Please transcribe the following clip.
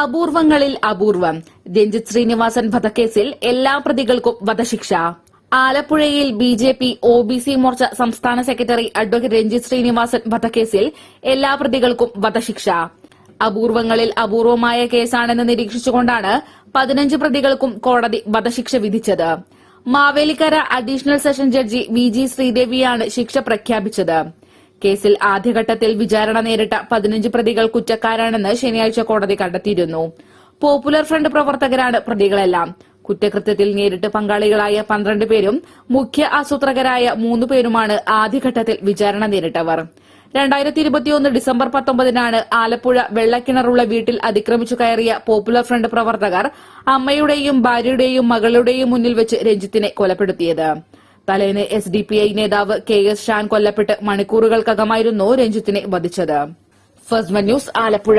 അപൂർവങ്ങളിൽ അപൂർവം. രഞ്ജിത് ശ്രീനിവാസൻ വധക്കേസിൽ എല്ലാ പ്രതികൾക്കും വധശിക്ഷ. ആലപ്പുഴയിൽ B J P O B C Morcha സംസ്ഥാന സെക്രട്ടറി അഡ്വക്കേറ്റ് രഞ്ജിത് ശ്രീനിവാസൻ വധക്കേസിൽ എല്ലാ പ്രതികൾക്കും വധശിക്ഷ. അപൂർവങ്ങളിൽ അപൂർവമായ കേസാണെന്ന് നിരീക്ഷിച്ചുകൊണ്ടാണ് പതിനഞ്ച് പ്രതികൾക്കും കോടതി വധശിക്ഷ വിധിച്ചത്. Mavelikkara additional session judge V G ശ്രീദേവിയാണ് ശിക്ഷ പ്രഖ്യാപിച്ചത്. കേസിൽ ആദ്യഘട്ടത്തിൽ വിചാരണ നേരിട്ട പതിനഞ്ച് പ്രതികൾ കുറ്റക്കാരാണെന്ന് ശനിയാഴ്ച കോടതി കണ്ടെത്തിയിരുന്നു. പോപ്പുലർ ഫ്രണ്ട് പ്രവർത്തകരാണ് പ്രതികളെല്ലാം. കുറ്റകൃത്യത്തിൽ നേരിട്ട് പങ്കാളികളായ പന്ത്രണ്ട് പേരും മുഖ്യ ആസൂത്രകരായ മൂന്ന് പേരുമാണ് ആദ്യഘട്ടത്തിൽ വിചാരണ നേരിട്ടവർ. രണ്ടായിരത്തി ഇരുപത്തിയൊന്ന് ഡിസംബർ പത്തൊമ്പതിനാണ് ആലപ്പുഴ വെള്ളക്കിണറുള്ള വീട്ടിൽ അതിക്രമിച്ചു കയറിയ പോപ്പുലർ ഫ്രണ്ട് പ്രവർത്തകർ അമ്മയുടെയും ഭാര്യയുടെയും മകളുടെയും മുന്നിൽ വെച്ച് രഞ്ജിത്തിനെ കൊലപ്പെടുത്തിയത്. തലേന്ന് എസ് ഡി പി ഐ നേതാവ് കെ എസ് ഷാൻ കൊല്ലപ്പെട്ട് മണിക്കൂറുകൾക്കകമായിരുന്നു രഞ്ജിത്തിനെ വധിച്ചത്. First news Alappuzha.